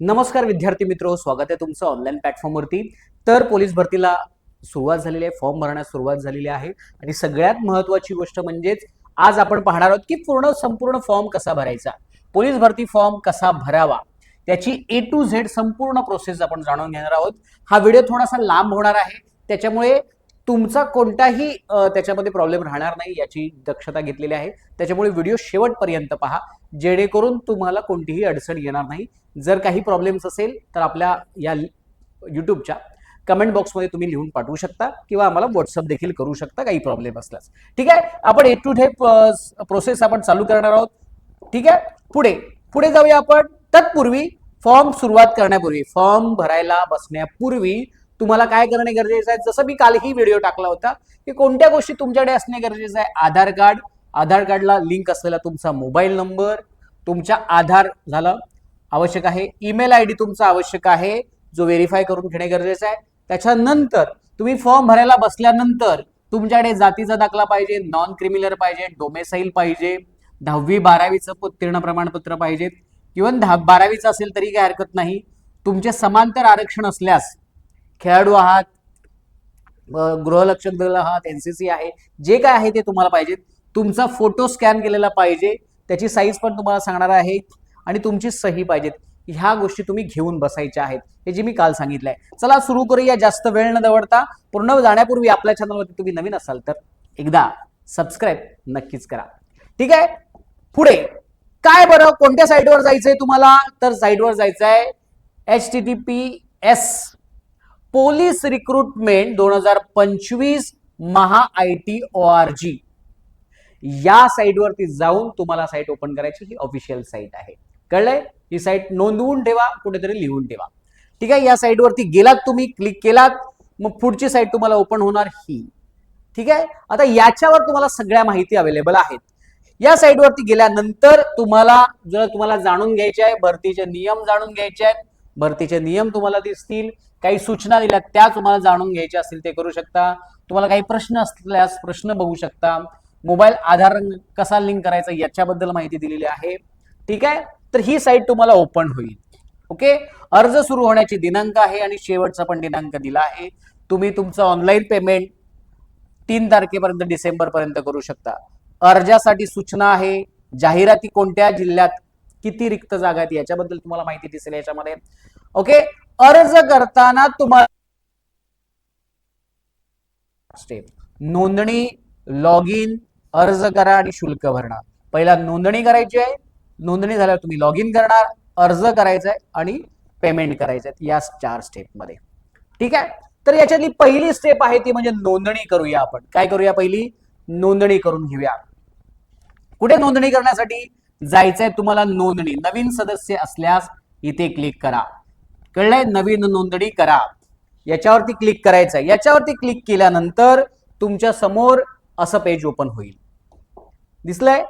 नमस्कार विद्यार्थी मित्र स्वागत आहे तुमचं ऑनलाईन प्लॅटफॉर्मवरती तर पोलीस भरतीला सुरुवात झालेली आहे फॉर्म भरण्यास सुरुवात झालेली आहे. आणि सगळ्यात महत्वाची गोष्ट म्हणजेच आज आपण पाहणार आहोत की पूर्ण संपूर्ण फॉर्म कसा भरायचा? पोलीस भरती फॉर्म कसा भरावा? त्याची ए टू झेड संपूर्ण प्रोसेस आपण जाणून घेणार आहोत. हा व्हिडिओ थोडासा लांब होणार आहे. त्याच्यामुळे तुमचा कोणताही त्याच्यामध्ये प्रॉब्लेम राहणार नाही याची दक्षता घेतलेली आहे. त्याच्यामुळे व्हिडिओ शेवटपर्यंत पहा. जेणेकरून तुम्हाला कोणतीही अडचण येणार नाही. जर काही प्रॉब्लेम्स असेल तर आपल्या या यूट्यूबच्या कमेंट बॉक्समध्ये तुम्ही लिहून पाठवू शकता किंवा आम्हाला व्हॉट्सअप देखील करू शकता काही प्रॉब्लेम असल्यास. ठीक आहे? आपण ए टू डे प्रोसेस आपण चालू करणार आहोत. ठीक आहे? पुढे. पुढे जाऊया आपण. तत्पूर्वी फॉर्म सुरुवात करण्यापूर्वी. फॉर्म भरायला बसण्यापूर्वी तुम्हाला काय करणे गरजेचं आहे? जसं मी कालही व्हिडिओ टाकला होता की कोणत्या गोष्टी तुमच्याकडे असणे गरजेचं आहे? आधार कार्ड. आधार कार्डला लिंक असलेला तुमचा मोबाईल नंबर तुमच्या आधार झालं आवश्यक आहे. ईमेल आय डी तुमचा आवश्यक आहे जो व्हेरीफाय करून घेणे गरजेचं आहे. त्याच्यानंतर तुम्ही फॉर्म भरायला बसल्यानंतर तुमच्याकडे जातीचा दाखला पाहिजे नॉन क्रिमिनल पाहिजे डोमेसाईल पाहिजे दहावी बारावीचं उत्तीर्ण प्रमाणपत्र पाहिजेत. इवन दहा बारावीचं असेल तरी काही हरकत नाही. तुमचे समांतर आरक्षण असल्यास खेळाडू आहात गृहलक्षक दल आहात एनसीसी आहे जे काय आहे ते तुम्हाला पाहिजे. तुमचा फोटो स्कॅन केलेला पाहिजे त्याची साईज पण तुम्हाला सांगणार आहे आणि तुमची सही पाहिजेत ह्या गोष्टी तुम्ही घेऊन बसायच्या आहेत हे जे मी काल सांगितलंय. चला सुरू करूया जास्त वेळ न दवडता. पूर्ण जाण्यापूर्वी आपल्या चॅनलवरती तुम्ही नवीन असाल तर एकदा सबस्क्राईब नक्कीच करा. ठीक आहे? पुढे. काय बरं? कोणत्या साईटवर जायचंय तुम्हाला? तर साईटवर जायचंय H T T P S police recruitment दोन हजार पंचवीस Maha I T O R G या साईटवरती जाऊन तुम्हाला साईट ओपन करायची ही ऑफिशियल साईट आहे. कळलंय? ही साईट नोंदवून ठेवा कुठेतरी लिहून ठेवा. ठीक आहे? या साईटवरती गेलात तुम्ही क्लिक केलात मग पुढची साईट तुम्हाला ओपन होणार ही. ठीक आहे? आता याच्यावर तुम्हाला सगळ्या माहिती अवेलेबल आहेत. या साईटवरती गेल्यानंतर तुम्हाला जर तुम्हाला जाणून घ्यायचे आहे भरतीचे नियम जाणून घ्यायचे आहेत भरतीचे नियम तुम्हाला दिसतील. काही सूचना दिल्या त्या तुम्हाला जाणून घ्यायच्या असतील ते करू शकता. तुम्हाला काही प्रश्न असल्यास प्रश्न बघू शकता. मोबाईल आधार कसा लिंक करायचा याच्याबद्दल माहिती दिलेली आहे. ठीक आहे? तर ही साईट तुम्हाला ओपन होईल. ओके? अर्ज सुरू होण्याची दिनांक आहे आणि शेवटचा पण दिनांक दिला आहे. तुम्ही तुमचं ऑनलाईन पेमेंट तीन तारखेपर्यंत डिसेंबर पर्यंत करू शकता. अर्जासाठी सूचना आहे जाहिराती कोणत्या जिल्ह्यात किती रिक्त जागा आहेत याच्याबद्दल तुम्हाला माहिती दिसेल याच्यामध्ये. ओके? अर्ज करताना तुम्हाला स्टेप नोंदणी लॉग इन अर्ज करा आणि शुल्क भरणा पहिला नोंदणी करायची आहे. नोंदणी झाल्यावर तुम्ही लॉग इन करणार अर्ज करायचा आहे आणि पेमेंट करायचं आहे. या चार स्टेपमध्ये ठीक आहे? तर याच्यातली पहिली स्टेप आहे ती म्हणजे नोंदणी करूया आपण. काय करूया पहिली? नोंदणी करून घेऊया. कुठे नोंदणी करण्यासाठी? जायचंय तुम्हाला नोंदणी. नवीन सदस्य असल्यास इथे क्लिक करा. कळलंय? नवीन नोंदणी करा. याच्यावरती क्लिक करायचंय. याच्यावरती क्लिक केल्यानंतर तुमच्यासमोर असं पेज ओपन होईल. दिसलंय?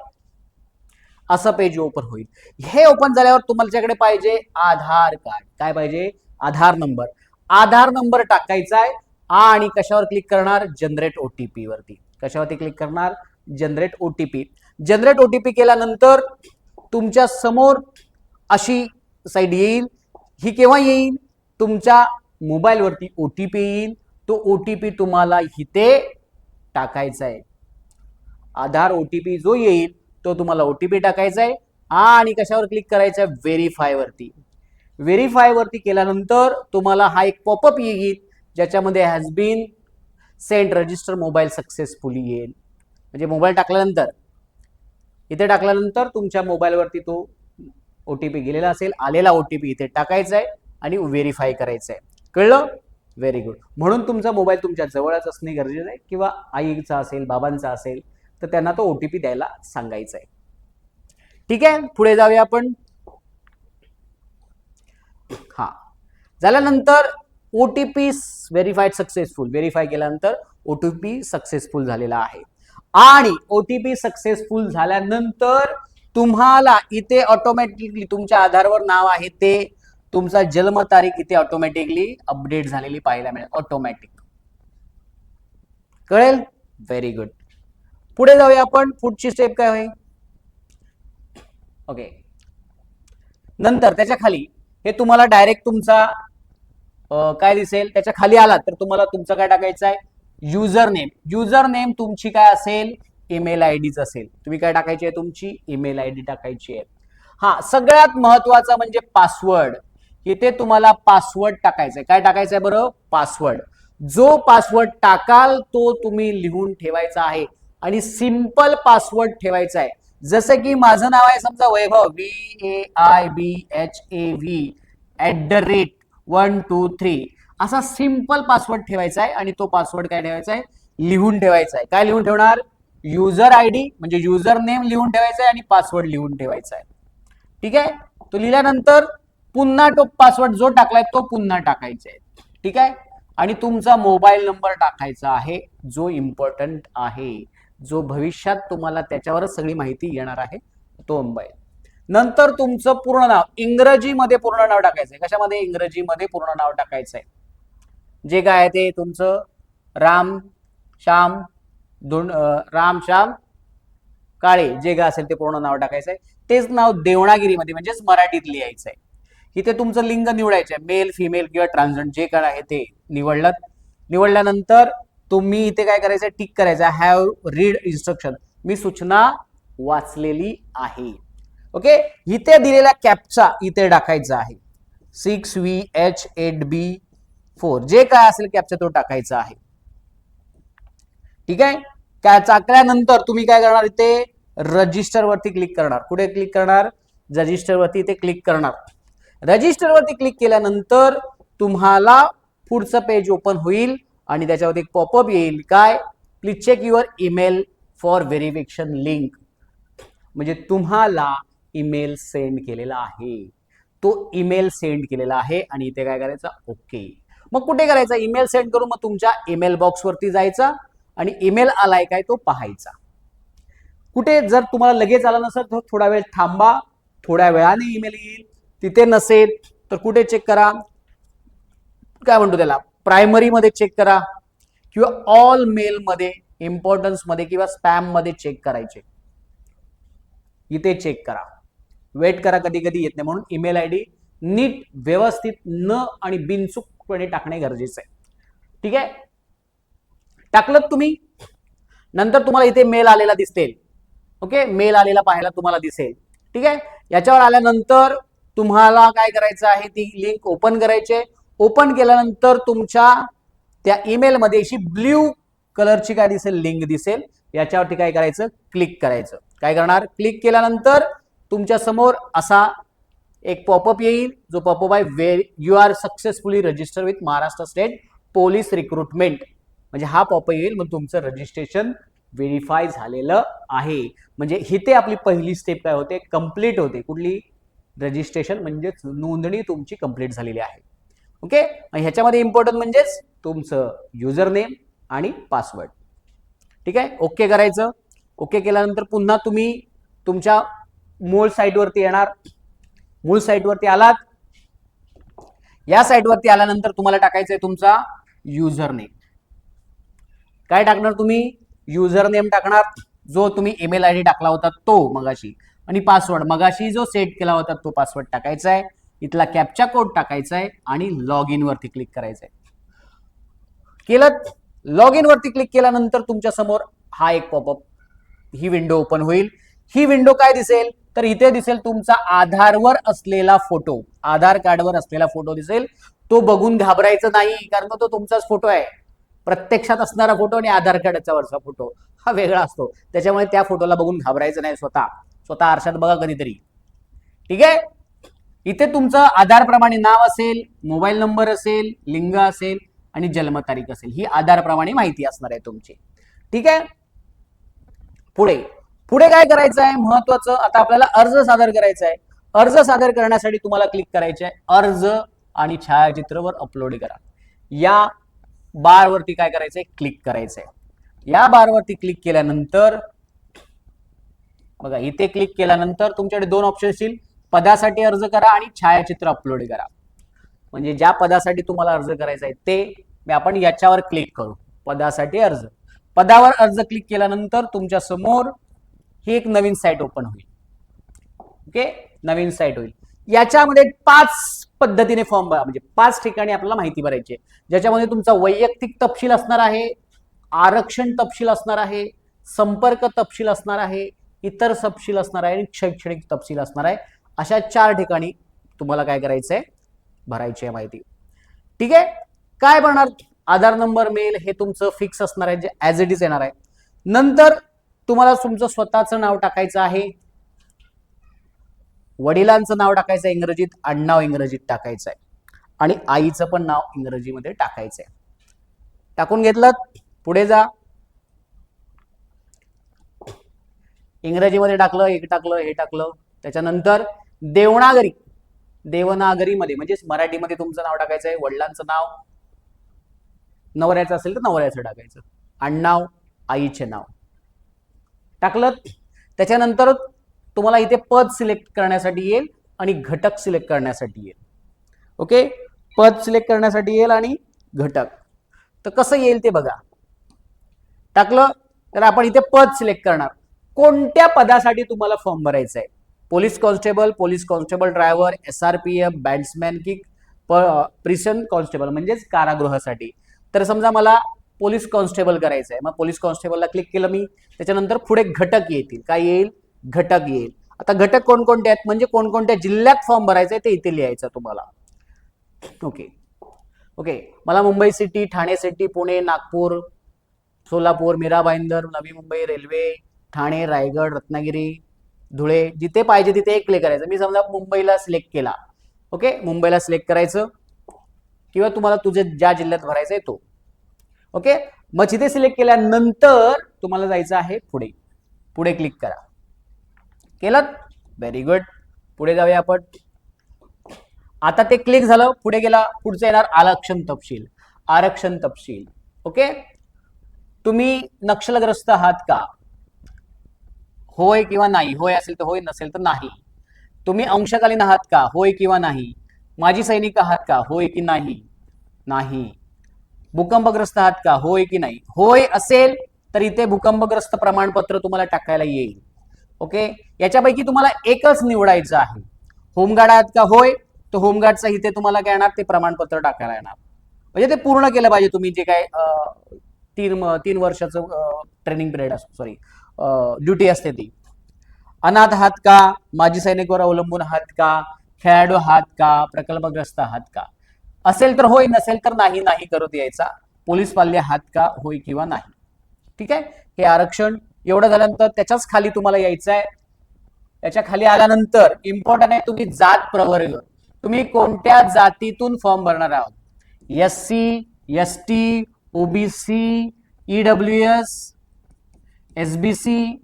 असं पेज ओपन होईल. हे ओपन झाल्यावर तुमच्याकडे पाहिजे आधार कार्ड. काय पाहिजे? आधार नंबर आधार नंबर टाकायचा आहे आणि कशावर क्लिक करणार? जनरेट ओटीपी वरती. कशावरती क्लिक करणार? जनरेट ओटीपी जनरेट ओटीपी केल्यानंतर तुमच्यासमोर अशी साईड येईल. ही केव्हा येईल? तुमच्या मोबाईलवरती ओ टी पी येईल. तो ओ टी पी तुम्हाला इथे टाकायचा आहे. आधार ओ टी पी जो येईल तो तुम्हाला ओ टी पी टाकायचा आहे आणि कशावर क्लिक करायचं आहे? व्हेरीफायवरती व्हेरीफायवरती केल्यानंतर तुम्हाला हा एक पॉपअप येईल ज्याच्यामध्ये has been sent register mobile successfully येईल. म्हणजे मोबाईल टाकल्यानंतर. इथे टाकल्यानंतर तुमच्या मोबाईलवरती तो ओ टी पी गेलेला असेल आलेला ओ टी पी इथे टाकायचा आहे आणि व्हेरीफाय करायचं आहे कळलं? व्हेरी गुड म्हणून तुमचा मोबाईल तुमच्या जवळच असणे गरजेचं आहे किंवा आईचा असेल बाबांचा असेल तर त्यांना तो ओ टी पी द्यायला सांगायचा आहे ठीक? आहे पुढे जाऊया आपण. हा. झाल्यानंतर O T P verified successful verify केल्यानंतर ओ टी पी सक्सेसफुल झालेला आहे. आणि ओ टी पी सक्सेसफुल झाल्यानंतर तुम्हाला इथे ऑटोमॅटिकली तुमच्या आधारवर नाव आहे ते तुमचा जन्मतारीख इथे ऑटोमॅटिकली अपडेट झालेली पाहायला मिळेल. ऑटोमॅटिक कळेल? व्हेरी गुड पुढे जाऊया आपण. पुढची स्टेप काय होईल? ओके नंतर त्याच्याखाली हे तुम्हाला डायरेक्ट तुमचा काय दिसेल? त्याच्याखाली आला तर तुम्हाला तुमचं काय टाकायचं आहे युजर नेम युजर नेम तुमची काय असेल? ईमेल आय डीच असेल. तुम्ही काय टाकायची आहे? तुमची ईमेल आय डी टाकायची आहे. हा सगळ्यात महत्त्वाचा म्हणजे पासवर्ड इथे तुम्हाला पासवर्ड टाकायचा आहे काय टाकायचं आहे बरं? पासवर्ड जो पासवर्ड टाकाल तो तुम्ही लिहून ठेवायचा आहे. आणि सिंपल पासवर्ड ठेवायचा आहे. जसं की माझं नाव आहे समजा Vaibhav. V A I B H A V at the rate one two three असा सिंपल पासवर्ड ठेवायचा आहे आणि तो पासवर्ड काय ठेवायचा आहे? लिहून ठेवायचा आहे. काय लिहून ठेवणार? युजर आय डी म्हणजे युजर नेम लिहून ठेवायचा आहे आणि पासवर्ड लिहून ठेवायचा आहे. ठीक आहे? तो लिहिल्यानंतर पुन्हा तो पासवर्ड जो टाकलाय तो पुन्हा टाकायचा आहे. ठीक आहे? आणि तुमचा मोबाईल नंबर टाकायचा आहे जो इम्पॉर्टंट आहे जो भविष्यात तुम्हाला त्याच्यावरच सगळी माहिती येणार आहे तो मोबाईल नंतर तुमचं पूर्ण नाव इंग्रजीमध्ये पूर्ण नाव टाकायचं आहे. कशामध्ये? इंग्रजीमध्ये पूर्ण नाव टाकायचं आहे. जे काय आहे ते तुमचं राम श्याम दोन राम श्याम काळे जे काय असेल ते पूर्ण नाव टाकायचं आहे तेच नाव देवणागिरीमध्ये म्हणजेच मराठीत लिहायचं आहे इथे तुमचं लिंग निवडायचं आहे मेल फिमेल किंवा ट्रान्सजेंडर जे काय आहे ते निवडलं. निवडल्यानंतर तुम्ही इथे काय करायचं टिक करायचं हॅव रीड इन्स्ट्रक्शन मी सूचना वाचलेली आहे. ओके? इथे दिलेला कॅपचा इथे टाकायचा आहे. Six V H eight B four जे काय असेल कॅपचा तो टाकायचा आहे. ठीक आहे? काय चाकल्यानंतर तुम्ही काय करणार इथे? रजिस्टर वरती क्लिक करणार. कुठे क्लिक करणार? रजिस्टर वरती इथे क्लिक करणार. रजिस्टर वरती क्लिक केल्यानंतर तुम्हाला पुढचं पेज ओपन होईल आणि त्याच्यावरती एक पॉपअप येईल. काय? Please check your email for verification link म्हणजे तुम्हाला ईमेल सेंड केलेला आहे. तो ईमेल सेंड केलेला आहे आणि इथे काय करायचं? ओके मग कुठे करायचा? ईमेल सेंड करून मग तुमच्या ईमेल बॉक्सवरती जायचा. आणि ईमेल आलाय काय तो पाहायचा. कुठे जर तुम्हाला लगेच आला नसेल तर थोडा वेळ थांबा थोड्या वेळाने ईमेल येईल. तिथे नसेल तर कुठे चेक करा? काय म्हणतो त्याला? प्रायमरीमध्ये चेक करा. किंवा ऑल मेल मध्ये इम्पॉर्टन्समध्ये किंवा स्पॅममध्ये चेक करायचे. इथे चेक करा. वेट करा कधी कधी येत नाही. म्हणून ईमेल आय डी नीट व्यवस्थित न आणि बिनचूकपणे टाकणे गरजेचं आहे. ठीक आहे? टाकलं तुम्ही? नंतर तुम्हाला इथे मेल आलेला दिसेल. ओके? मेल आलेला पाहायला तुम्हाला दिसेल. ठीक आहे? याच्यावर आल्यानंतर तुम्हाला काय करायचं आहे? ती लिंक ओपन करायची ओपन केल्यानंतर तुमच्या त्या ईमेलमध्ये अशी ब्ल्यू कलरची काय दिसेल? लिंक दिसेल. याच्यावरती काय करायचं? क्लिक करायचं. काय करणार? क्लिक केल्यानंतर तुमच्यासमोर असा एक पॉपअप येईल. जो पॉपअप आहे we you are successfully register with Maharashtra state police recruitment म्हणजे हा पॉप येईल मग तुमचं रजिस्ट्रेशन व्हेरीफाय झालेलं आहे. म्हणजे इथे आपली पहिली स्टेप काय होते? कंप्लीट होते. कुठली? रजिस्ट्रेशन म्हणजेच नोंदणी तुमची कंप्लीट झालेली आहे. ओके ह्याच्यामध्ये इम्पॉर्टंट म्हणजेच तुमचं युजर नेम आणि पासवर्ड ठीक आहे? ओके करायचं. ओके केल्यानंतर पुन्हा तुम्ही तुमच्या मूळ साईटवरती येणार. मूळ साईटवरती आलात. या साईटवरती आल्यानंतर तुम्हाला टाकायचं आहे तुमचा युजर नेम काय टाकणार तुम्ही? युजर नेम टाकणार जो तुम्ही ईमेल आय डी टाकला होता तो मगाशी. आणि पासवर्ड मगाशी जो सेट केला होता तो पासवर्ड टाकायचा आहे. इथला कॅपचा कोड टाकायचा आहे आणि लॉग इन वरती क्लिक करायचं आहे. केलं? लॉग इन वरती क्लिक केल्यानंतर तुमच्यासमोर हा एक पॉपअप ही विंडो ओपन होईल. ही विंडो काय दिसेल? तर इथे दिसेल तुमचा आधारवर असलेला फोटो आधार कार्डवर असलेला फोटो दिसेल. तो बघून घाबरायचं नाही कारण तो तुमचाच फोटो आहे. प्रत्यक्षात असणारा फोटो आणि आधार कार्डचा वरचा फोटो हा वेगळा असतो. त्याच्यामुळे त्या फोटोला बघून घाबरायचं नाही स्वतः. स्वतः आरशात बघा कधीतरी. ठीक आहे? इथे तुमचं आधारप्रमाणे नाव असेल मोबाईल नंबर असेल लिंग असेल आणि जन्मतारीख असेल. ही आधारप्रमाणे माहिती असणार आहे तुमची. ठीक आहे? पुढे. पुढे काय करायचं आहे? महत्वाचं आता आपल्याला अर्ज सादर करायचा आहे. अर्ज सादर करण्यासाठी तुम्हाला क्लिक करायचे आहे. अर्ज आणि छायाचित्रवर अपलोड करा. या बारवरती काय करायचंय? क्लिक करायचंय. या बारवरती क्लिक केल्यानंतर बघा इथे क्लिक केल्यानंतर तुमच्याकडे दोन ऑप्शन असतील पदासाठी अर्ज करा आणि छायाचित्र अपलोड करा. म्हणजे ज्या पदासाठी तुम्हाला अर्ज करायचा आहे ते आपण याच्यावर क्लिक करू. पदासाठी अर्ज. पदावर अर्ज क्लिक केल्यानंतर तुमच्यासमोर ही एक नवीन साईट ओपन होईल. ओके? नवीन साईट होईल. याच्यामध्ये पाच पद्धतीने फॉर्म भरा. म्हणजे पाच ठिकाणी आपल्याला माहिती भरायची आहे. ज्याच्यामध्ये तुमचा वैयक्तिक तपशील असणार आहे आरक्षण तपशील असणार आहे संपर्क तपशील असणार आहे इतर तपशील असणार आहे आणि शैक्षणिक तपशील असणार आहे. अशा चार ठिकाणी तुम्हाला काय करायचं आहे भरायची आहे माहिती. ठीक आहे? काय भरणार? आधार नंबर मेल हे तुमचं फिक्स असणार आहे जे ॲज इट इज येणार आहे. नंतर तुम्हाला तुमचं स्वतःचं नाव टाकायचं आहे. वडिलांचं नाव टाकायचं आहे इंग्रजीत आडनाव इंग्रजीत टाकायचं आहे आणि आईचं पण नाव इंग्रजीमध्ये टाकायचं आहे टाकून घेतलं? पुढे जा. इंग्रजीमध्ये टाकलं एक टाकलं हे टाकलं. त्याच्यानंतर देवनागरी. देवनागरीमध्ये म्हणजेच मराठीमध्ये तुमचं नाव टाकायचं आहे वडिलांचं नाव. नवऱ्याचं असेल तर नवऱ्याचं टाकायचं. आडनाव आईचे नाव. टाकलं? त्याच्यानंतर तुम्हाला इथे पद सिलेक्ट करण्यासाठी येईल आणि घटक सिलेक्ट करण्यासाठी येईल. ओके? पद सिलेक्ट करण्यासाठी येईल आणि घटक. तर कसं येईल ते बघा. टाकलं? तर आपण इथे पद सिलेक्ट करणार. कोणत्या पदासाठी तुम्हाला फॉर्म भरायचा आहे police constable police constable driver S R P F batsman kick prison constable म्हणजेच कारागृहासाठी. तर समजा मला पोलीस कॉन्स्टेबल करायचं आहे मग पोलीस कॉन्स्टेबलला क्लिक केलं मी. त्याच्यानंतर पुढे घटक येतील. काय येईल? घटक येईल. आता घटक कोणकोणते आहेत? म्हणजे कोणकोणत्या जिल्ह्यात फॉर्म भरायचं आहे ते इथे लिहायचं तुम्हाला. ओके ओके मला Mumbai city Thane city Pune Nagpur Solapur Mira Bhayandar Navi Mumbai railway Thane Raigad Ratnagiri Dhule जिथे पाहिजे तिथे एक क्लिक करायचं. मी समजा मुंबईला सिलेक्ट केला. ओके मुंबईला सिलेक्ट करायचं. किंवा तुम्हाला तुझे ज्या जिल्ह्यात भरायचं आहे तो. ओके मग तिथे सिलेक्ट केल्यानंतर तुम्हाला जायचं आहे पुढे. पुढे क्लिक करा. केलं? व्हेरी गुड पुढे जाऊया आपण. आता ते क्लिक झालं पुढे गेला पुढचं येणार आरक्षण तपशील. आरक्षण तपशील. ओके तुम्ही नक्षलग्रस्त आहात का? होय किंवा नाही? होय असेल तर होय नसेल तर नाही. तुम्ही अंशकालीन आहात का? होय किंवा नाही? माजी सैनिक आहात का? होय की नाही? नाही. भूकंपग्रस्त आहात का? होय की नाही? होय असेल तर इथे भूकंपग्रस्त प्रमाणपत्र तुम्हाला टाकायला येईल. ओके? याच्यापैकी तुम्हाला एकच निवडायचं आहे. होमगार्ड आहात का? होय. तर होमगार्डचा इथे तुम्हाला काय येणार? ते प्रमाणपत्र टाकायला येणार. म्हणजे ते पूर्ण केलं पाहिजे तुम्ही जे काय तीन तीन वर्षाचं ट्रेनिंग पिरियड असतो सॉरी ड्युटी असते ती. अनाथ आहात का? माजी सैनिकवर अवलंबून आहात का? खेळाडू आहात का? प्रकल्पग्रस्त आहात का? असेल तर होय नसेल तर नाही नाही करत यायचा पोलीस पाल्य आहात का? होय किंवा नाही. ठीक आहे? हे आरक्षण एवढं झाल्यानंतर त्याच्याच खाली तुम्हाला यायचं आहे त्याच्याखाली आल्यानंतर इम्पॉर्टंट आहे तुम्ही जात प्रवर्ग तुम्ही कोणत्या जातीतून फॉर्म भरणार आहोत? S C S T OBC EW S S B C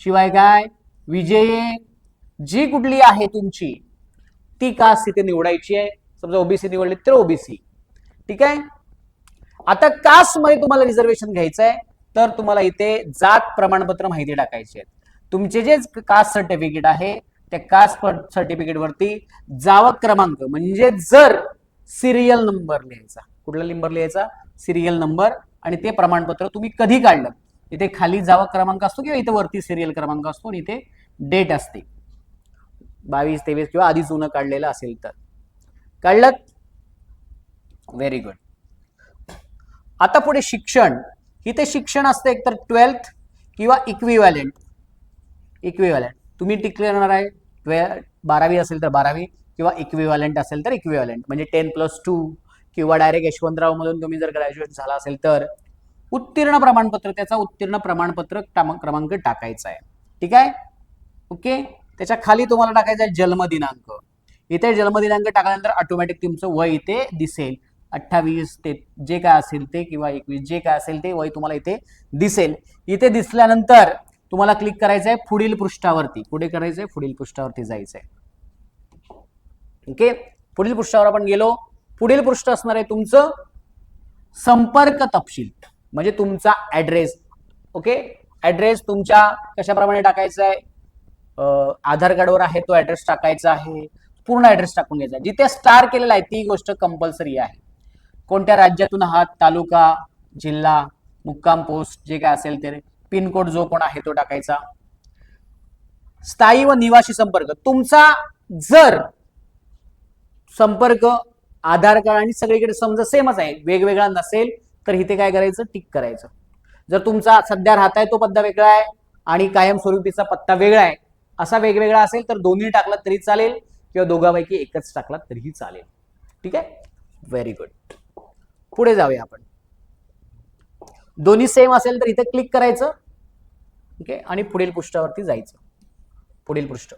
शिवाय काय? विजय जी कुठली आहे तुमची ती कास्ट तिथे निवडायची आहे? समजा ओबीसी निवडली तर ओबीसी ठीक आहे? आता कास्टमध्ये तुम्हाला रिझर्वेशन घ्यायचं आहे तर तुम्हाला इथे जात प्रमाणपत्र माहिती टाकायची आहेत. तुमचे जे कास्ट सर्टिफिकेट आहे त्या कास्ट सर्टिफिकेट वरती जावक क्रमांक म्हणजे जर सिरियल नंबर लिहायचा. कुठला नंबर लिहायचा? सिरियल नंबर आणि ते प्रमाणपत्र तुम्ही कधी काढलं? इथे खाली जावक क्रमांक असतो किंवा इथे वरती सिरियल क्रमांक असतो आणि इथे डेट असते. बावीस तेवीस किंवा आधी जुनं काढलेलं असेल तर. काढलं व्हेरी गुड आता पुढे शिक्षण. इथे शिक्षण असतं एकतर ट्वेल्थ किंवा इक्विव्हॅलेंट इक्विव्हॅलेंट तुम्ही टिकणार आहे ट्वे बारावी असेल तर बारावी किंवा इक्विव्हॅलेंट असेल तर इक्विव्हॅलेंट म्हणजे टेन प्लस टू किंवा डायरेक्ट यशवंतरावमधून तुम्ही जर ग्रॅज्युएट झाला असेल तर उत्तीर्ण प्रमाणपत्र त्याचा उत्तीर्ण प्रमाणपत्र क्रमांक टाकायचा आहे. ठीक आहे? ओके त्याच्याखाली तुम्हाला टाकायचा आहे जन्मदिनांक. इथे जन्मदिनांक टाकल्यानंतर ऑटोमॅटिक तुमचं वय इथे दिसेल. अठ्ठावीस ते जे काय असेल ते किंवा एकवीस जे काय असेल ते वय तुम्हाला इथे दिसेल. इथे दिसल्यानंतर तुम्हाला क्लिक करायचं आहे पुढील पृष्ठावरती. कुठे करायचंय पुढील पृष्ठावरती जायचंय. ओके पुढील पृष्ठावर आपण गेलो. पुढील पृष्ठ असणार आहे तुमचं संपर्क तपशील. म्हणजे तुमचा ऍड्रेस ओके ऍड्रेस तुमच्या कशाप्रमाणे टाकायचा आहे आधार कार्डवर आहे तो ऍड्रेस टाकायचा आहे. पूर्ण ऍड्रेस टाकून घ्यायचा आहे. जिथे स्टार केलेला आहे ती गोष्ट कंपल्सरी आहे. कोणत्या राज्यातून आहात? तालुका जिल्हा मुक्काम पोस्ट जे काय असेल ते. पिनकोड जो कोण आहे तो टाकायचा. स्थायी व निवासी संपर्क. तुमचा जर संपर्क आधार कार्ड आणि सगळीकडे समजा सेमच आहे. वेगवेगळा नसेल तर इथे काय करायचं? टिक करायचं. जर तुमचा सध्या राहताय तो पत्ता वेगळा आहे आणि कायमस्वरूपीचा पत्ता वेगळा आहे असा वेगवेगळा असेल तर दोन्ही टाकला तरी चालेल किंवा दोघांपैकी एकच टाकला तरीही चालेल. ठीक आहे? व्हेरी गुड पुढे जाऊया आपण. दोन्ही सेम असेल तर इथे क्लिक करायचं. ओके आणि पुढील पृष्ठावरती जायचं. पुढील पृष्ठ.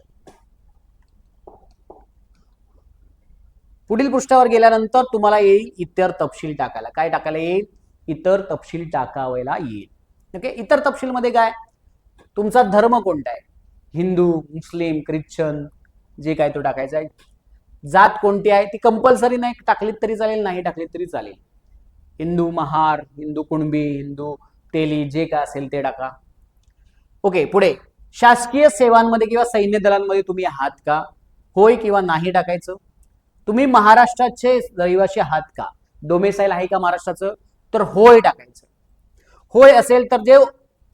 पुढील पृष्ठावर गेल्यानंतर तुम्हाला येईल इतर तपशील टाकायला. काय टाकायला येईल? इतर तपशील टाकावायला येईल. ओके इतर तपशील मध्ये काय? तुमचा धर्म कोणता आहे? हिंदू मुस्लिम ख्रिश्चन जे काय तो टाकायचा आहे. जात कोणती आहे? ती कंपल्सरी नाही टाकलीत तरी चालेल नाही टाकलीत तरी चालेल. हिंदू महार हिंदू कुणबी हिंदू तेली जे काय असेल ते टाका. ओके पुढे. शासकीय सेवांमध्ये किंवा सैन्य दलांमध्ये तुम्ही आहात का? होय किंवा नाही टाकायचं? तुम्ही महाराष्ट्राचे रहिवासी आहात का? डोमेसाईल आहे का महाराष्ट्राचं? तर होय टाकायचं. होय असेल तर जे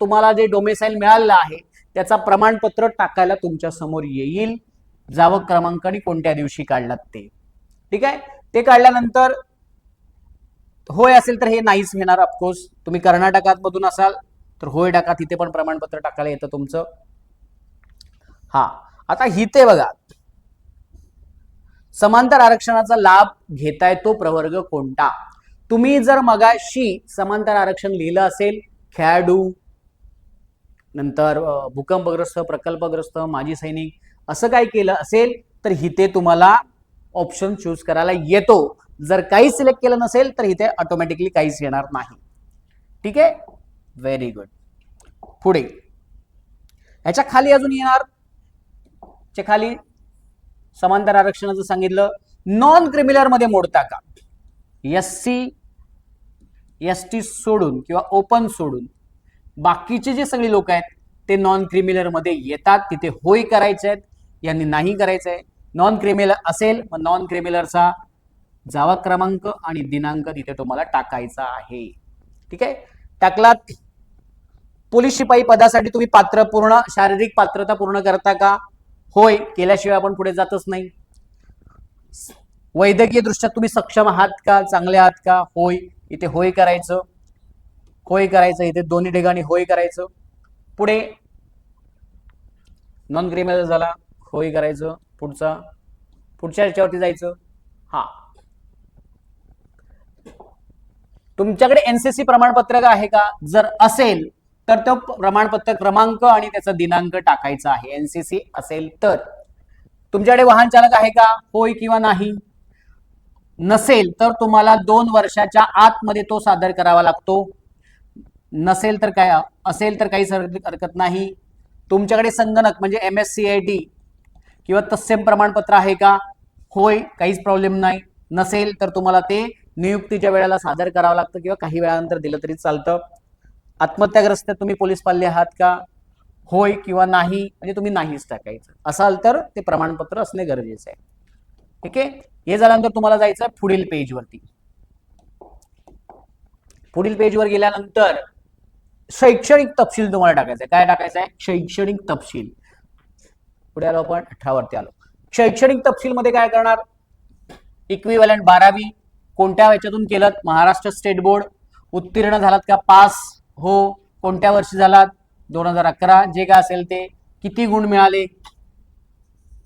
तुम्हाला जे डोमेसाईल मिळालेलं आहे त्याचा प्रमाणपत्र टाकायला तुमच्यासमोर येईल. जावं क्रमांक आणि कोणत्या दिवशी काढलात ते. ठीक आहे? ते काढल्यानंतर होय असेल तर हे नाहीच घेणार ऑफकोर्स तुम्ही कर्नाटकात मधून असाल तर होय टाका तिथे पण प्रमाणपत्र टाकायला येतं तुमचं. हा आता हिते बघा. समांतर आरक्षणाचा लाभ घेताय तो प्रवर्ग कोणता? तुम्ही जर मगाशी समांतर आरक्षण लिहिलं असेल खेळाडू नंतर भूकंपग्रस्त प्रकल्पग्रस्त माजी सैनिक असं काय केलं असेल तर हिते तुम्हाला ऑप्शन चूज करायला येतो. जर काही सिलेक्ट केलं नसेल तर इथे ऑटोमॅटिकली काहीच येणार नाही. ठीक आहे? व्हेरी गुड पुढे. ह्याच्या खाली अजून येणार? च्या खाली? समांतर आरक्षणाचं सांगितलं नॉन क्रिमिनलमध्ये मोडता का? एस सी एस टी सोडून किंवा ओपन सोडून बाकीचे जे सगळे लोक आहेत ते नॉन क्रिमिनलमध्ये येतात तिथे होय करायचे आहेत यांनी नाही करायचं आहे नॉन क्रिमिनल असेल मग नॉन क्रिमिनलचा जावा क्रमांक आणि दिनांक तिथे तुम्हाला टाकायचा आहे. ठीक आहे? टाकलात पोलीस शिपाई पदासाठी तुम्ही पात्र पूर्ण शारीरिक पात्रता पूर्ण करता का? होय केल्याशिवाय आपण पुढे जातच नाही. वैद्यकीय दृष्ट्या तुम्ही सक्षम आहात का? चांगले आहात का? होय इथे होय करायचं. होय करायचं इथे दोन्ही ठिकाणी होय करायचं. पुढे नॉन क्रिमिनल झाला होय करायचं. पुढचा पुढच्या ह्याच्यावरती जायचं. हा. तुमच्याकडे एनसीसी प्रमाणपत्र आहे का? जर असेल तर तो प्रमाणपत्र क्रमांक आणि त्याचा दिनांक टाकायचा आहे. एनसीसी असेल तर. तुमच्याकडे वाहन चालक आहे का? होय किंवा नाही? नसेल तर तुम्हाला दोन वर्षाच्या आतमध्ये तो सादर करावा लागतो. नसेल तर काय असेल तर काहीच हरकत हरकत नाही. तुमच्याकडे संगणक म्हणजे M S C I T किंवा तत्सम प्रमाणपत्र आहे का? होय काहीच प्रॉब्लेम नाही. नसेल तर तुम्हाला ते नियुक्तीच्या वेळेला सादर करावं लागतं किंवा काही वेळानंतर दिलं तरी चालतं. आत्महत्याग्रस्त तुम्ही पोलीस पाल्ले आहात का? होय किंवा नाही? म्हणजे तुम्ही नाहीच टाकायचं. असाल तर ते प्रमाणपत्र असणे गरजेचं आहे. ठीक आहे? हे झाल्यानंतर तुम्हाला जायचं आहे पुढील पेजवरती. पुढील पेजवर गेल्यानंतर शैक्षणिक तपशील तुम्हाला टाकायचं आहे. काय टाकायचं आहे? शैक्षणिक तपशील. पुढे आलो आपण अठरावरती आलो. शैक्षणिक तपशील मध्ये काय करणार? इक्विव्हॅलंट बारावी कोणत्या याच्यातून केलं महाराष्ट्र स्टेट बोर्ड उत्तीर्ण झालात का? पास हो. कोणत्या वर्षी झालात? दोन हजार अकरा. जे काय असेल ते किती गुण मिळाले?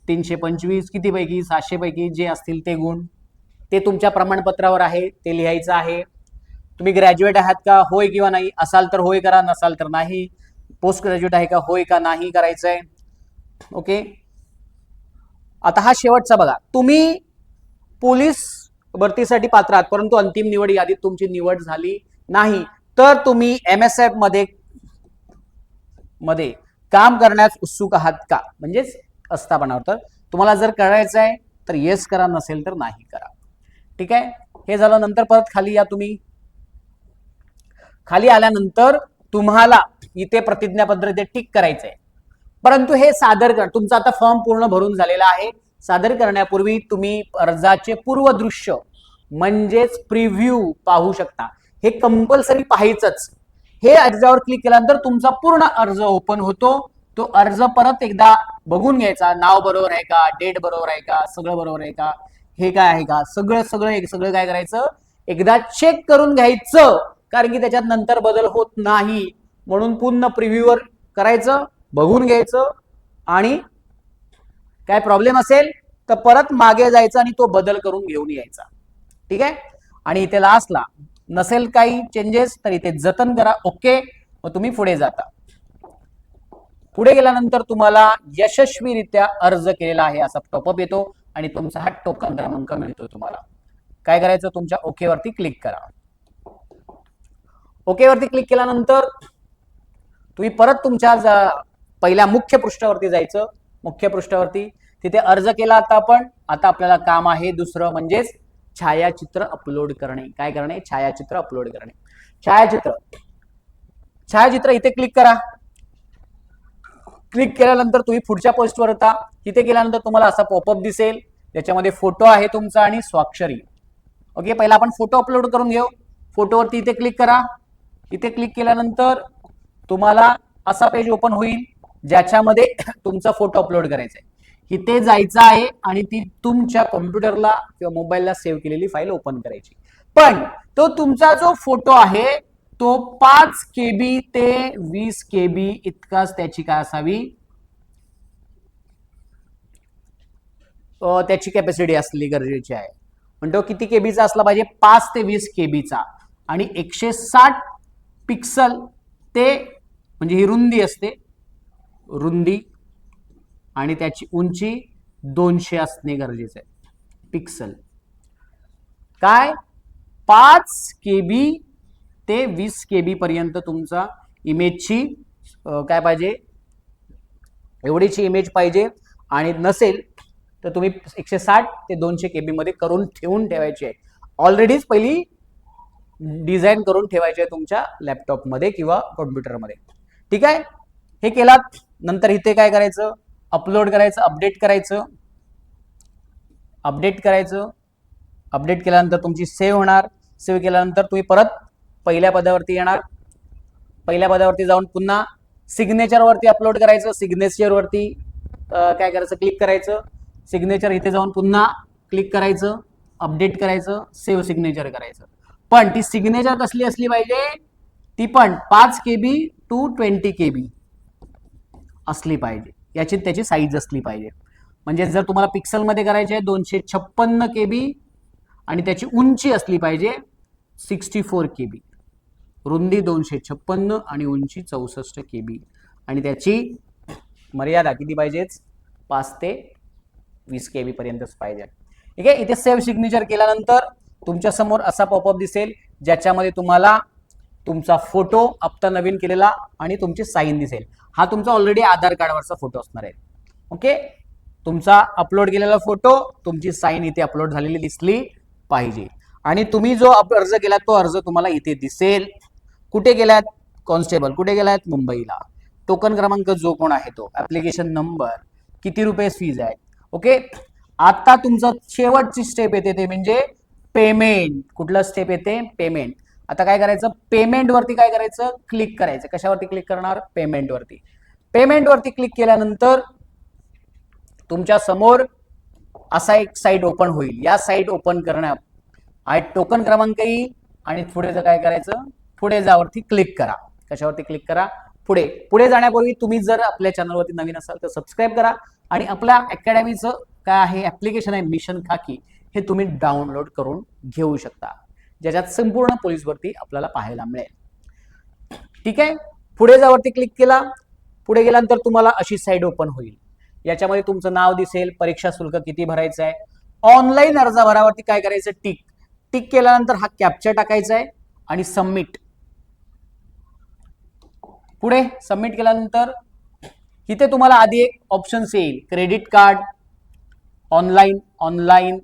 तीनशे पंचवीस. किती पैकी सातशे पैकी जे असतील ते गुण. ते तुमच्या प्रमाणपत्रावर आहे. ते लिहायचं आहे. तुम्ही ग्रॅज्युएट आहात का? होय किंवा नाही? असाल तर होय करा नसाल तर नाही. पोस्ट ग्रॅज्युएट आहे का? होय का? नाही करायचं आहे ओके आता हा शेवटचा बघा. तुम्ही पोलीस भरतीसाठी पात्र आहात परंतु अंतिम निवड यादीत तुमची निवड झाली नाही. तर तुम्ही एम एस एफमध्ये मध्ये काम करण्यास उत्सुक आहात का? म्हणजेच आस्थापनावर. तर तुम्हाला जर करायचं आहे तर येस करा नसेल तर नाही करा. ठीक आहे? हे झालं नंतर परत खाली या तुम्ही. खाली आल्यानंतर तुम्हाला इथे प्रतिज्ञापत्र ते टिक करायचंय. परंतु हे सादर कर तुमचा आता फॉर्म पूर्ण भरून झालेला आहे. सादर करण्यापूर्वी तुम्ही अर्जाचे पूर्वदृश्य म्हणजेच प्रिव्ह्यू पाहू शकता. हे कंपल्सरी पाहायचंच. हे अर्जावर क्लिक केल्यानंतर तुमचा पूर्ण अर्ज ओपन होतो. तो अर्ज परत एकदा बघून घ्यायचा. नाव बरोबर आहे का? डेट बरोबर आहे का? सगळं बरोबर आहे का? हे काय आहे का? सगळं सगळं एक सगळं काय करायचं? एकदा चेक करून घ्यायचं. कारण की त्याच्यात नंतर बदल होत नाही. म्हणून पुन्हा प्रिव्ह्यूवर करायचं बघून घ्यायचं आणि काय प्रॉब्लेम असेल तर परत मागे जायचं आणि तो बदल करून घेऊन यायचा. ठीक आहे? आणि इथे लास्टला नसेल काही चेंजेस तर इथे जतन करा. ओके मग तुम्ही पुढे जाता. पुढे गेल्यानंतर तुम्हाला यशस्वीरित्या अर्ज केलेला आहे असा टॉपअप येतो आणि तुमचा हा टोकन क्रमांक मिळतो तुम्हाला. काय करायचं? तुमच्या ओके वरती क्लिक करा. ओके वरती क्लिक केल्यानंतर तुम्ही परत तुमच्या पहिल्या मुख्य पृष्ठावरती जायचं. मुख्य पृष्ठावरती तिथे अर्ज केला आता आपण. आता आपल्याला काम आहे. दुसरं म्हणजेच छायाचित्र अपलोड करणे. काय करणे? छायाचित्र अपलोड करणे. छायाचित्र. छायाचित्र इथे क्लिक करा. क्लिक केल्यानंतर तुम्ही पुढच्या पोस्टवर होता. तिथे गेल्यानंतर तुम्हाला असा पॉपअप दिसेल. त्याच्यामध्ये फोटो आहे तुमचा आणि स्वाक्षरी. ओके पहिला आपण फोटो अपलोड करून घेऊ. फोटोवरती इथे क्लिक करा. इथे क्लिक केल्यानंतर तुम्हाला असा पेज ओपन होईल ज्याच्यामध्ये तुमचा फोटो अपलोड करायचा आहे. इथे जायचं आहे आणि ती तुमच्या कॉम्प्युटरला किंवा मोबाईलला सेव्ह केलेली फाईल ओपन करायची. पण तो तुमचा जो फोटो आहे तो पाच केबी ते वीस केबी इतकाच त्याची काय असावी? त्याची कॅपॅसिटी असली गरजेची आहे. म्हणतो किती केबीचा असला पाहिजे? पाच ते वीस केबीचा. आणि एकशे साठ पिक्सल ते म्हणजे ही रुंदी असते रुंदी आणि त्याची उंची दोनशे असणे गरजेचं आहे. पिक्सल काय? पाच के बी ते वीस केबी पर्यंत तुमचा इमेजची काय पाहिजे? एवढीची इमेज पाहिजे आणि नसेल तर तुम्ही एकशे साठ ते दोनशे केबी मध्ये करून ठेवून ठेवायची आहे. ऑलरेडीच पहिली डिझाईन करून ठेवायची आहे तुमच्या लॅपटॉपमध्ये किंवा कॉम्प्युटरमध्ये ठीक आहे? हे केलात. नंतर इथे काय करायचं? अपलोड करायचं अपडेट करायचं. अपडेट करायचं. अपडेट केल्यानंतर तुमची सेव्ह होणार. सेव्ह केल्यानंतर तुम्ही परत पहिल्या पदावरती येणार. पहिल्या पदावरती जाऊन पुन्हा सिग्नेचरवरती अपलोड करायचं. सिग्नेचरवरती काय करायचं? क्लिक करायचं. सिग्नेचर इथे जाऊन पुन्हा क्लिक करायचं. अपडेट करायचं. सेव्ह सिग्नेचर करायचं. पण ती सिग्नेचर कसली असली पाहिजे? ती पण पाच के बी टू ट्वेंटी के बी असली पाहिजे. याची त्याची साईज असली पाहिजे. म्हणजे जर तुम्हाला पिक्सलमध्ये करायचे आहे दोनशे छप्पन्न के बी आणि त्याची उंची असली पाहिजे सिक्स्टी फोर के बी रुंदी दोनशे छप्पन्न आणि उंची चौसष्ट के बी आणि त्याची मर्यादा किती पाहिजेच पाच ते वीस के बी पर्यंतच पाहिजे. ठीक आहे? इथे सेव्ह सिग्नेचर केल्यानंतर तुमच्यासमोर असा पॉपअप दिसेल ज्याच्यामध्ये तुम्हाला तुमचा फोटो आत्ता नवीन केलेला आणि तुमची साईन दिसेल. हा तुमचा ऑलरेडी आधार कार्डवरचा फोटो असणार आहे. ओके तुमचा अपलोड केलेला फोटो तुमची साईन इथे अपलोड झालेली दिसली पाहिजे. आणि तुम्ही जो अर्ज केला तो अर्ज तुम्हाला इथे दिसेल. कुठे गेलात? कॉन्स्टेबल कुठे गेलात? मुंबईला. टोकन क्रमांक जो कोण आहे तो? ऍप्लिकेशन नंबर किती रुपये फीज आहे ओके आता तुमचं शेवटची स्टेप येते ते म्हणजे पेमेंट कुठलं स्टेप येते? पेमेंट आता काय करायचं? पेमेंट वरती काय करायचं? क्लिक करायचं. कशावरती क्लिक करणार? पेमेंट वरती. पेमेंट वरती क्लिक केल्यानंतर तुमच्यासमोर असा एक साईट ओपन होईल. या साईट ओपन करण्या आहे टोकन क्रमांक येईल आणि पुढे काय करायचं? पुढे जावरती क्लिक करा. कशावरती क्लिक करा? पुढे. पुढे जाण्यापूर्वी तुम्ही जर आपल्या चॅनलवरती नवीन असाल तर सबस्क्राईब करा आणि आपल्या अकॅडमीचं काय आहे? ऍप्लिकेशन आहे मिशन खाकी हे तुम्ही डाउनलोड करून घेऊ शकता. ज्याच्यात संपूर्ण पोलीस भरती आपल्याला पाहायला मिळेल. ठीक आहे? पुढे जावरती क्लिक केला. पुढे गेल्यानंतर तुम्हाला अशी साईड ओपन होईल. याच्यामध्ये तुमचं नाव दिसेल परीक्षा शुल्क किती भरायचं आहे. ऑनलाईन अर्जाभरावरती काय करायचं? टिक टिक केल्यानंतर हा कॅप्चर टाकायचा आहे आणि सबमिट पुढे सबमिट केल्यानंतर इथे तुम्हाला आधी एक ऑप्शन्स येईल. Credit card online online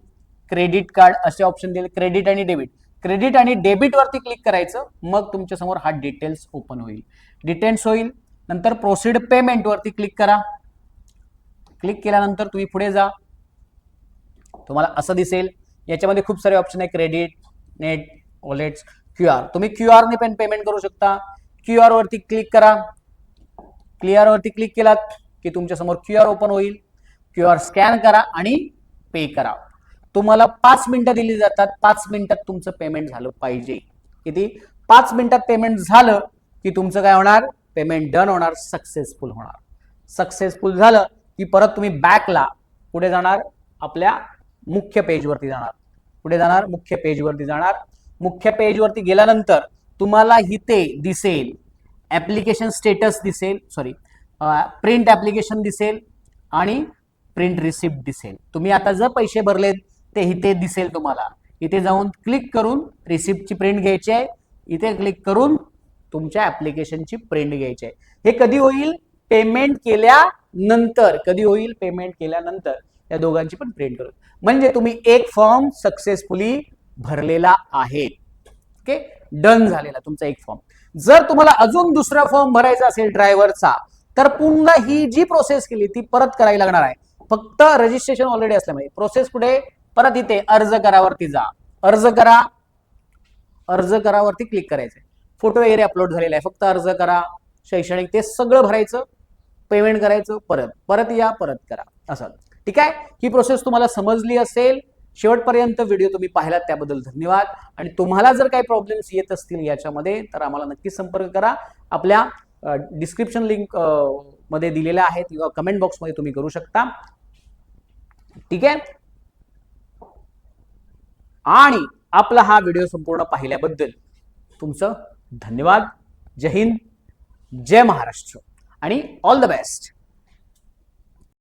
credit card असे ऑप्शन दिले क्रेडिट आणि डेबिट क्रेडिट आणि डेबिट वरती क्लिक करायचं मग तुमच्यासमोर हा डिटेल्स ओपन होईल. डिटेल्स होईल नंतर प्रोसीड पेमेंट वरती क्लिक करा. क्लिक केल्यानंतर तुम्ही पुढे जा. तुम्हाला असं दिसेल. याच्यामध्ये खूप सारे ऑप्शन आहे credit net wallets Q R. तुम्ही क्यू आरने पण पेमेंट करू शकता. क्यू आर वरती क्लिक करा. क्लिअरवरती क्लिक केलात की तुमच्यासमोर क्यू आर ओपन होईल. क्यू आर स्कॅन करा आणि पे करा. तुम्हाला पाच मिनिटं दिली जातात पाच मिनिटात तुमचं पेमेंट झालं पाहिजे. किती? पाच मिनिटात पेमेंट झालं की तुमचं काय होणार? पेमेंट डन होणार सक्सेसफुल होणार. सक्सेसफुल झालं की परत तुम्ही बॅकला पुढे जाणार आपल्या मुख्य पेजवरती जाणार. पुढे जाणार मुख्य पेजवरती जाणार. मुख्य पेजवरती गेल्यानंतर तुम्हाला इथे दिसेल ॲप्लिकेशन स्टेटस दिसेल सॉरी प्रिंट ॲप्लिकेशन दिसेल आणि प्रिंट रिसिप्ट दिसेल. तुम्ही आता जर पैसे भरलेत ते इथे दिसेल तुम्हाला. इथे जाऊन क्लिक करून रिसिप्टची प्रिंट घ्यायची आहे. इथे क्लिक करून तुमच्या ऍप्लिकेशनची प्रिंट घ्यायची आहे. हे कधी होईल? पेमेंट केल्यानंतर. कधी होईल? पेमेंट केल्यानंतर. या दोघांची पण प्रिंट करू म्हणजे तुम्ही एक फॉर्म सक्सेसफुली भरलेला आहे. ओके डन झालेला तुमचा एक फॉर्म जर तुम्हाला अजून दुसरा फॉर्म भरायचा असेल ड्रायव्हरचा तर पुन्हा ही जी प्रोसेस केली ती परत करावी लागणार आहे. फक्त रजिस्ट्रेशन ऑलरेडी असल्यामुळे. प्रोसेस पुढे परत इथे अर्ज करावरती जा. अर्ज करा. अर्ज करावरती क्लिक करायचंय. फोटो वगैरे अपलोड झालेला आहे. फक्त अर्ज करा. शैक्षणिक ते सगळं भरायचं. पेमेंट करायचं. परत. परत या परत करा. असं. ठीक आहे? ही प्रोसेस तुम्हाला समजली असेल. शेवटपर्यंत व्हिडिओ तुम्ही पाहिलात त्याबद्दल धन्यवाद. आणि तुम्हाला जर काही प्रॉब्लेम्स येत असतील याच्यामध्ये तर आम्हाला नक्की संपर्क करा. आपल्या डिस्क्रिप्शन लिंकमध्ये दिलेल्या आहेत किंवा कमेंट बॉक्समध्ये तुम्ही करू शकता. ठीक आहे? आणि आपला हा व्हिडिओ संपूर्ण पाहिल्याबद्दल तुमचं धन्यवाद. जय हिंद. जय महाराष्ट्र. आणि ऑल द बेस्ट